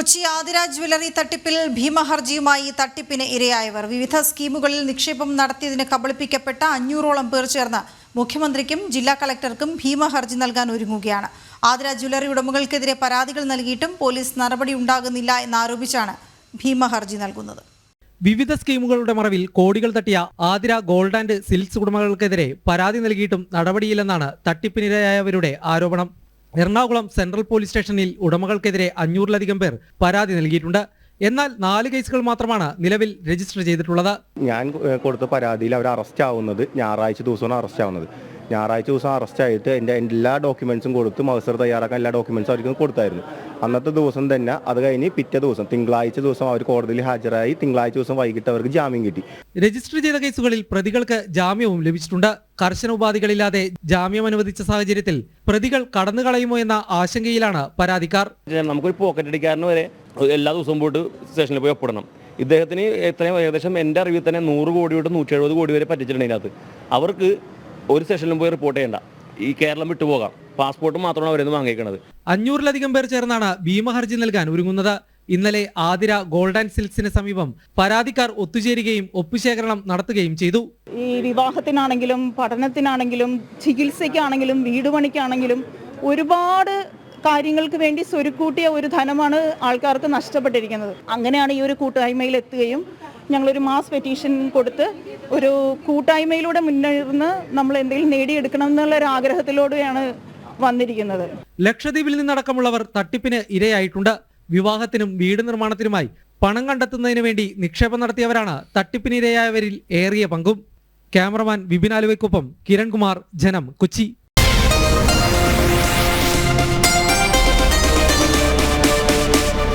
Kochi Athira jewellery തട്ടിപ്പിൽ ഭീമഹർജിയുമായി തട്ടിപ്പിന് ഇരയായവർ. വിവിധ സ്കീമുകളിൽ നിക്ഷേപം നടത്തിയതിന് കബളിപ്പിക്കപ്പെട്ട അഞ്ഞൂറോളം പേർ ചേർന്ന് മുഖ്യമന്ത്രിക്കും ജില്ലാ കളക്ടർക്കും ഭീമഹർജി നൽകാൻ ഒരുങ്ങുകയാണ്. ആതിര ജ്വല്ലറി ഉടമകൾക്കെതിരെ പരാതികൾ നൽകിയിട്ടും പോലീസ് നടപടി ഉണ്ടാകുന്നില്ല എന്നാരോപിച്ചാണ് ഭീമഹർജി നൽകുന്നത്. വിവിധ സ്കീമുകളുടെ മറവിൽ കോടികൾ തട്ടിയ ആതിര ഗോൾഡ് ആൻഡ് സിൽക്സ് ഉടമകൾക്കെതിരെ പരാതി നൽകിയിട്ടും നടപടിയില്ലെന്നാണ് തട്ടിപ്പിനിരയായവരുടെ ആരോപണം. എറണാകുളം സെൻട്രൽ പോലീസ് സ്റ്റേഷനിൽ ഉടമകൾക്കെതിരെ അഞ്ഞൂറിലധികം പേർ പരാതി നൽകിയിട്ടുണ്ട്. എന്നാൽ നാല് കേസുകൾ മാത്രമാണ് നിലവിൽ രജിസ്റ്റർ ചെയ്തിട്ടുള്ളത്. ഞാൻ കൊടുത്ത പരാതിയിൽ അവർ അറസ്റ്റ് ആവുന്നത് ഞായറാഴ്ച ദിവസമാണ് അറസ്റ്റ് ആവുന്നത്. ഞായറാഴ്ച ദിവസം അറസ്റ്റ് ആയിട്ട് എന്റെ എല്ലാ ഡോക്യുമെൻസും കൊടുത്ത് മത്സരം തയ്യാറാക്കാൻ എല്ലാ ഡോക്യുമെൻസും അവർക്ക് കൊടുത്തായിരുന്നു. അന്നത്തെ ദിവസം തന്നെ അത് കഴിഞ്ഞ് പിറ്റേ ദിവസം തിങ്കളാഴ്ച ദിവസം അവർ കോടതിയിൽ ഹാജരായി തിങ്കളാഴ്ച ദിവസം വൈകിട്ട് അവർക്ക് ജാമ്യം കിട്ടി. രജിസ്റ്റർ ചെയ്ത കേസുകളിൽ പ്രതികൾക്ക് ജാമ്യവും ലഭിച്ചിട്ടുണ്ട്. കർശന ഉപാധികളില്ലാതെ ജാമ്യം അനുവദിച്ച സാഹചര്യത്തിൽ പ്രതികൾ കടന്നു കളയുമോ എന്ന ആശങ്കയിലാണ് പരാതിക്കാർ. നമുക്കൊരു പോക്കറ്റ് അടിക്കാരന് വരെ എല്ലാ ദിവസവും പോയിട്ട് സ്റ്റേഷനിൽ പോയി ഒപ്പിടണം. ഇദ്ദേഹത്തിന് എത്രയും ഏകദേശം എന്റെ അറിവിൽ തന്നെ നൂറ് കോടി തൊട്ട് നൂറ്റി എഴുപത് കോടി വരെ പറ്റിച്ചിട്ടുണ്ട് ഇതിനകത്ത്. അവർക്ക് ഒരു സെഷനിലും പോയി റിപ്പോർട്ട് ചെയ്യേണ്ട. ഈ കേരളം വിട്ടുപോകാം പാസ്പോർട്ട് മാത്രമാണ് അവരെന്ന് വാങ്ങിക്കുന്നത് അഞ്ഞൂറിലധികം പേർ ചേർന്നാണ് ഭീമ ഹർജി നൽകാൻ ഒരുങ്ങുന്നത്. ഇന്നലെ ആതിര ഗോൾഡ് ആൻഡ് സിൽക്സിന് സമീപം പരാതിക്കാർ ഒത്തുചേരുകയും ഒപ്പുശേഖരണം നടത്തുകയും ചെയ്തു. ഈ വിവാഹത്തിനാണെങ്കിലും പഠനത്തിനാണെങ്കിലും ചികിത്സയ്ക്കാണെങ്കിലും വീട് പണിക്കാണെങ്കിലും ഒരുപാട് കാര്യങ്ങൾക്ക് വേണ്ടി സ്വരുക്കൂട്ടിയ ഒരു ധനമാണ് ആൾക്കാർക്ക് നഷ്ടപ്പെട്ടിരിക്കുന്നത്. അങ്ങനെയാണ് ഈ ഒരു കൂട്ടായ്മയിൽ എത്തുകയും ഞങ്ങളൊരു മാസ് പെറ്റീഷൻ കൊടുത്ത് ഒരു കൂട്ടായ്മയിലൂടെ മുന്നേറുന്ന നമ്മൾ എന്തെങ്കിലും നേടിയെടുക്കണം എന്നുള്ള ഒരു ആഗ്രഹത്തിലൂടെയാണ് വന്നിരിക്കുന്നത്. ലക്ഷദ്വീപിൽ നിന്നടക്കമുള്ളവർ തട്ടിപ്പിന് ഇരയായിട്ടുണ്ട്. വിവാഹത്തിനും വീട് നിർമ്മാണത്തിനുമായി പണം കണ്ടെത്തുന്നതിന് വേണ്ടി നിക്ഷേപം നടത്തിയവരാണ് തട്ടിപ്പിനിരയായവരിൽ ഏറിയ പങ്കും. ക്യാമറമാൻ വിപിൻ ആലുവയ്ക്കൊപ്പം കിരൺകുമാർ ജനം കൊച്ചി.